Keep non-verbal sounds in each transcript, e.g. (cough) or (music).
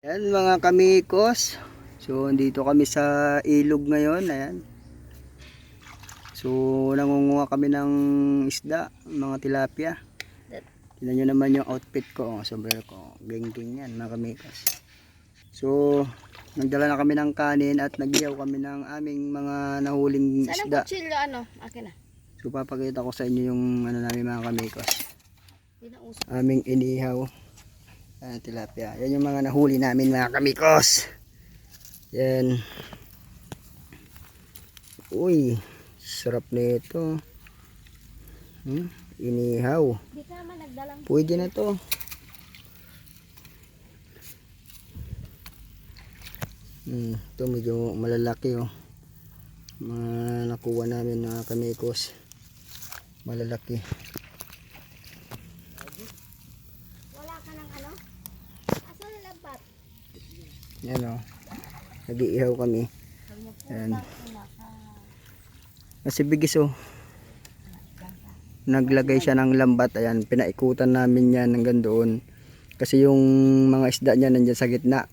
Yan mga kamikos. So, dito kami sa ilog ngayon. Ayan. So, nangunguha kami ng isda, mga tilapia. Tingnan nyo naman yung outfit ko, oh, sombrero ko. Geng-geng yan mga kamikos. So, nagdala na kami ng kanin at nagyaw kami ng aming mga nahuling Saan ang isda. kutsilyo ano? Akin na. So, papakita ko sa inyo yung ano namin mga kamikos. Aming inihaw ah, tilapia. Yan yung mga nahuli namin mga kamikos. Yan. Uy, sarap nito. Hmm? Inihaw. Pwede na to. Hmm, ito medyo malalaki oh. Mga nakuha namin mga kamikos. Malalaki. Wala ka ng ano? Asan ang lambat? Yan oh. Nag-iihaw kami. Yan. Kasi bigis oh. Naglagay siya ng lambat. Ayan, pinaikutan namin yan hanggang doon. Kasi yung mga isda niya nandyan sa gitna.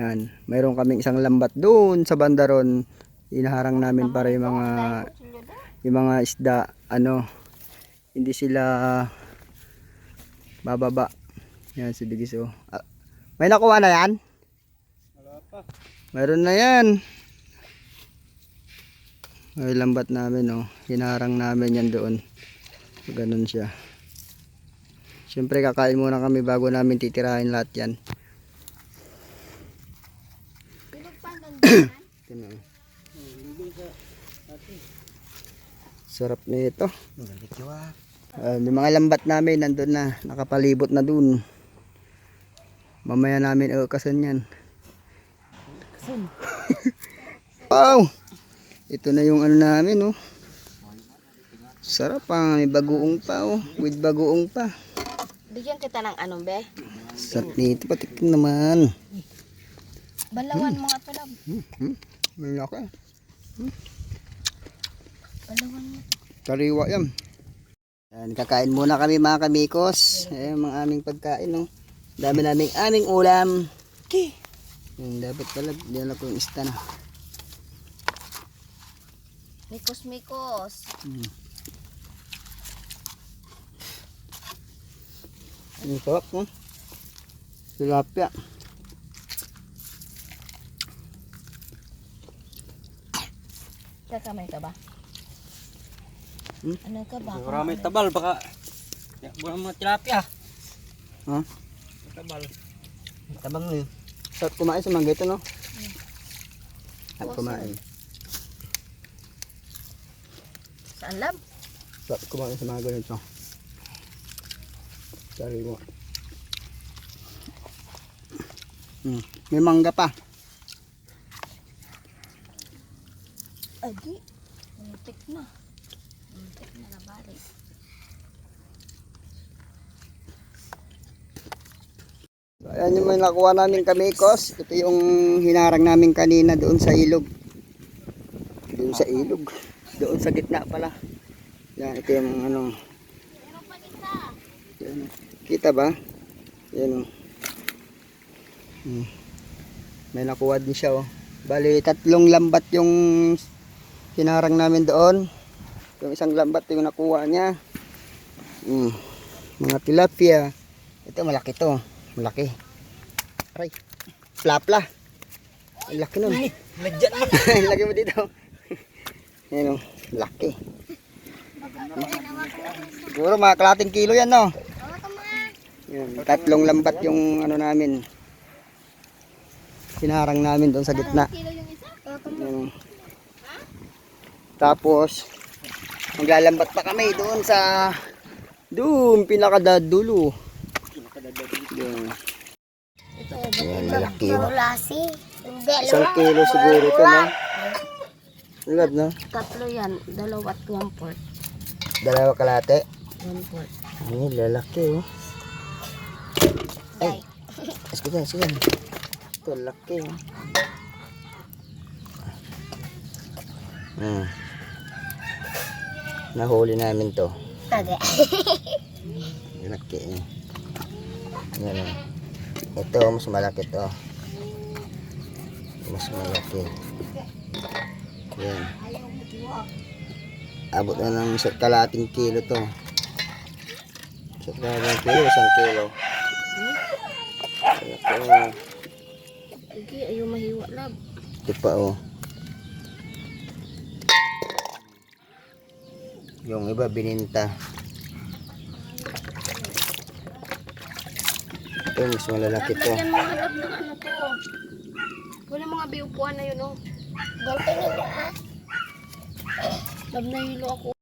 Yan. Mayroon kaming isang lambat doon sa bandaron. Inaharang namin para yung mga yung mga isda ano hindi sila bababa. Yan si Bigis oh. Ah, may nakuha na yan? Meron na yan. Ay, lambat namin, oh. Hinarang namin yan doon. Ganun siya. Siyempre, kakain muna kami bago namin titirahin lahat yan. (coughs) Sarap na ito. Ah, yung mga lambat namin, nandun na. Nakapalibot na dun. Mamaya namin ukasan yan. (laughs) wow! Ito na yung ano namin, oh. Sarap pa. May bagoong pa, oh. With bagoong pa. Bigyan kita ng ano, be? Sarap nito. Patik naman. Balawan mga tulab. Hmm? May laki. Balawan mo. Kariwa yan. Yan, kakain muna kami mga kamikos. Ayan mga aming pagkain, no. Dami naming aming ulam. Okay. Yan, dapat pala, dala ko yung ista na. Mikos-mikos. Hmm. Ang sarap, no? Tilapia. Kakamay ka ba? Hmm? Ano ka ba? Mura may tabal baka. Mura mga tilapia. Ha? May Tabal. Tabang na yun. Sarap kumain sa mga ito, no? Sarap kumain. Saan lab? Sarap kumain sa mga ganito. Kariwa. Hmm. May mangga pa. Adi. Muntik na. Muntik na na bari. So, ayan yung may nakuha namin kamikos. Ito yung hinarang namin kanina doon sa ilog. Doon sa ilog. Doon sa gitna pala. Yan, ito yung ano. Yan. Kita ba? Yan o. Hmm. May nakuha din siya oh. Bali, tatlong lambat yung hinarang namin doon. Yung isang lambat yung nakuha niya. Hmm. Mga tilapia. Ito malaki to. Malaki. Aray. Plapla. Ang laki nun. Nadyan mo. (laughs) Ang laki mo dito. Yan o. Laki. Siguro mga kalating kilo yan no. Yan, tatlong lambat yung ano namin. Sinarang namin doon sa gitna. Yan. Tapos, maglalambat pa kami doon sa doon pinakadadulo. Yan. Ito, Yan, malaki oh. Lasi. Hindi, Isang kilo siguro ito no. Ulad no? Tatlo yan. Dalawa at one fourth. Dalawa kalate. One fourth. Ay, lalaki oh. Ay. Sige, sige. Ito, laki oh. Hmm. Nahuli namin to. Tagay. Laki eh. Yan oh. Ito, mas malaki to. Mas malaki. Yan. Abot na ng isa't kalating kilo to. Isa't kalating kilo, isang kilo. Ito, Sige, ayaw mahiwa lab. ito pa oh. Yung iba bininta. Ito, mas malalaki to. Lagyan mga to. Wala mga biupuan na yun oh. Ganito na ba? Lab na hilo ako.